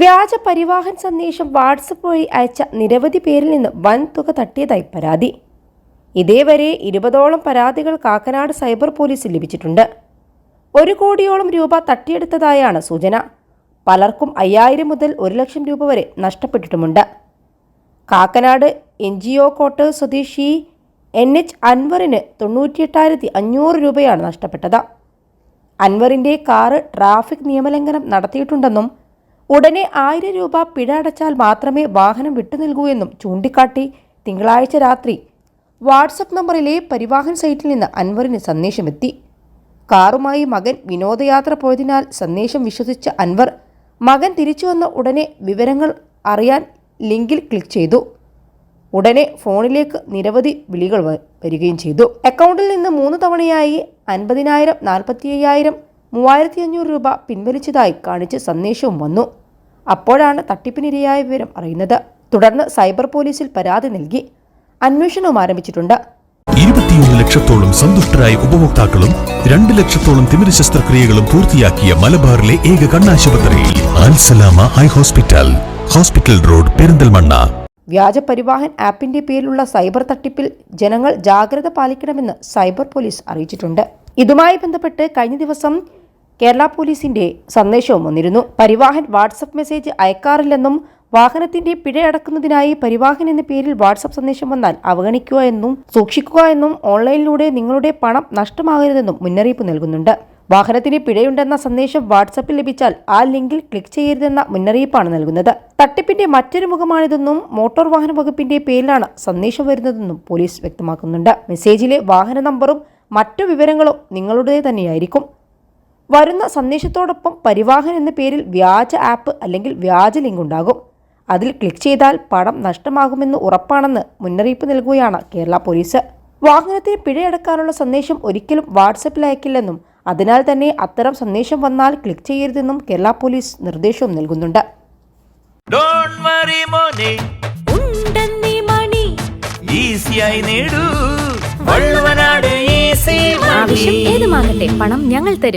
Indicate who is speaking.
Speaker 1: വ്യാജ പരിവാഹൻ സന്ദേശം വാട്സപ്പ് വഴി അയച്ച നിരവധി പേരിൽ നിന്ന് വൻ തുക തട്ടിയതായി പരാതി. ഇതേവരെ ഇരുപതോളം പരാതികൾ കാക്കനാട് സൈബർ പോലീസിൽ ലഭിച്ചിട്ടുണ്ട്. ഒരു കോടിയോളം രൂപ തട്ടിയെടുത്തതായാണ് സൂചന. പലർക്കും അയ്യായിരം മുതൽ ഒരു ലക്ഷം രൂപ വരെ നഷ്ടപ്പെട്ടിട്ടുമുണ്ട്. കാക്കനാട് എൻ ജി ഒ കോട്ട് സ്വദേശി എൻ എച്ച് അൻവറിന് തൊണ്ണൂറ്റിയെട്ടായിരത്തി അഞ്ഞൂറ് രൂപയാണ് നഷ്ടപ്പെട്ടത്. അൻവറിന്റെ കാറ് ട്രാഫിക് നിയമലംഘനം നടത്തിയിട്ടുണ്ടെന്നും ഉടനെ ആയിരം രൂപ പിഴ അടച്ചാൽ മാത്രമേ വാഹനം വിട്ടുനൽകൂ എന്നും ചൂണ്ടിക്കാട്ടി തിങ്കളാഴ്ച രാത്രി വാട്സപ്പ് നമ്പറിലെ പരിവാഹൻ സൈറ്റിൽ നിന്ന് അൻവറിന് സന്ദേശമെത്തി. കാറുമായി മകൻ വിനോദയാത്ര പോയതിനാൽ സന്ദേശം വിശ്വസിച്ച അൻവർ മകൻ തിരിച്ചു വന്ന ഉടനെ വിവരങ്ങൾ അറിയാൻ ലിങ്കിൽ ക്ലിക്ക് ചെയ്തു. ഉടനെ ഫോണിലേക്ക് നിരവധി വിളികൾ വരികയും ചെയ്തു. അക്കൗണ്ടിൽ നിന്ന് മൂന്ന് തവണയായി അൻപതിനായിരം നാൽപ്പത്തി അയ്യായിരം മൂവായിരത്തി അഞ്ഞൂറ് രൂപ പിൻവലിച്ചതായി കാണിച്ച് സന്ദേശവും വന്നു. അപ്പോഴാണ് തട്ടിപ്പിനിരയായ വിവരം അറിയുന്നത്. തുടർന്ന് സൈബർ പോലീസിൽ പരാതി നൽകി. അന്വേഷണവും ആരംഭിച്ചിട്ടുണ്ട്.
Speaker 2: ഇരുപത്തിയൊന്ന് ലക്ഷത്തോളം സന്തുഷ്ടരായ ഉപഭോക്താക്കളും രണ്ട് ലക്ഷത്തോളം തിമിര ശസ്ത്രക്രിയകളും പൂർത്തിയാക്കിയ മലബാറിലെ ഏക കണ്ണാശുപത്രി high hospital hospital road Perinthalmanna.
Speaker 1: വ്യാജ പരിവാഹൻ ആപ്പിന്റെ പേരിലുള്ള സൈബർ തട്ടിപ്പിൽ ജനങ്ങൾ ജാഗ്രത പാലിക്കണമെന്ന് സൈബർ പോലീസ് അറിയിച്ചിട്ടുണ്ട്. ഇതുമായി ബന്ധപ്പെട്ട് കഴിഞ്ഞ ദിവസം കേരള പോലീസിന്റെ സന്ദേശവും വന്നിരുന്നു. പരിവാഹൻ വാട്സപ്പ് മെസ്സേജ് അയക്കാറില്ലെന്നും വാഹനത്തിന്റെ പിഴ പിഴയടക്കുന്നതിനായി പരിവാഹൻ എന്ന പേരിൽ വാട്സപ്പ് സന്ദേശം വന്നാൽ അവഗണിക്കുക എന്നും സൂക്ഷിക്കുക എന്നും ഓൺലൈനിലൂടെ നിങ്ങളുടെ പണം നഷ്ടമാകരുതെന്നും മുന്നറിയിപ്പ് നൽകുന്നുണ്ട്. വാഹനത്തിന് പിഴയുണ്ടെന്ന സന്ദേശം വാട്സപ്പിൽ ലഭിച്ചാൽ ആ ലിങ്കിൽ ക്ലിക്ക് ചെയ്യരുതെന്ന മുന്നറിയിപ്പാണ് നൽകുന്നത്. തട്ടിപ്പിന്റെ മറ്റൊരു മുഖമാണിതെന്നും മോട്ടോർ വാഹന വകുപ്പിന്റെ പേരിലാണ് സന്ദേശം വരുന്നതെന്നും പോലീസ് വ്യക്തമാക്കുന്നുണ്ട്. മെസ്സേജിലെ വാഹന നമ്പറും മറ്റു വിവരങ്ങളും നിങ്ങളുടേത് തന്നെയായിരിക്കും വരുന്ന സന്ദേശത്തോടൊപ്പം പരിവാഹൻ എന്ന പേരിൽ വ്യാജ ആപ്പ് അല്ലെങ്കിൽ വ്യാജ ലിങ്ക് ഉണ്ടാകും. അതിൽ ക്ലിക്ക് ചെയ്താൽ പണം നഷ്ടമാകുമെന്ന് ഉറപ്പാണെന്ന് മുന്നറിയിപ്പ് നൽകുകയാണ് കേരള പോലീസ്. വാഹനത്തിന് പിഴയടക്കാനുള്ള സന്ദേശം ഒരിക്കലും വാട്സപ്പിൽ അയക്കില്ലെന്നും അതിനാൽ തന്നെ അത്തരം സന്ദേശം വന്നാൽ ക്ലിക്ക് ചെയ്യരുതെന്നും കേരള പോലീസ് നിർദ്ദേശവും നൽകുന്നുണ്ട്.
Speaker 3: ഡോണ്ട് വറി മോനെ.
Speaker 4: ഉണ്ടെന്നീ മണി.
Speaker 3: ഈസിയായി നേടൂ. വള്ളുവനാട് ഈസി
Speaker 4: ആവശ്യം ഏതുമാകട്ടെ പണം ഞങ്ങൾ തരും.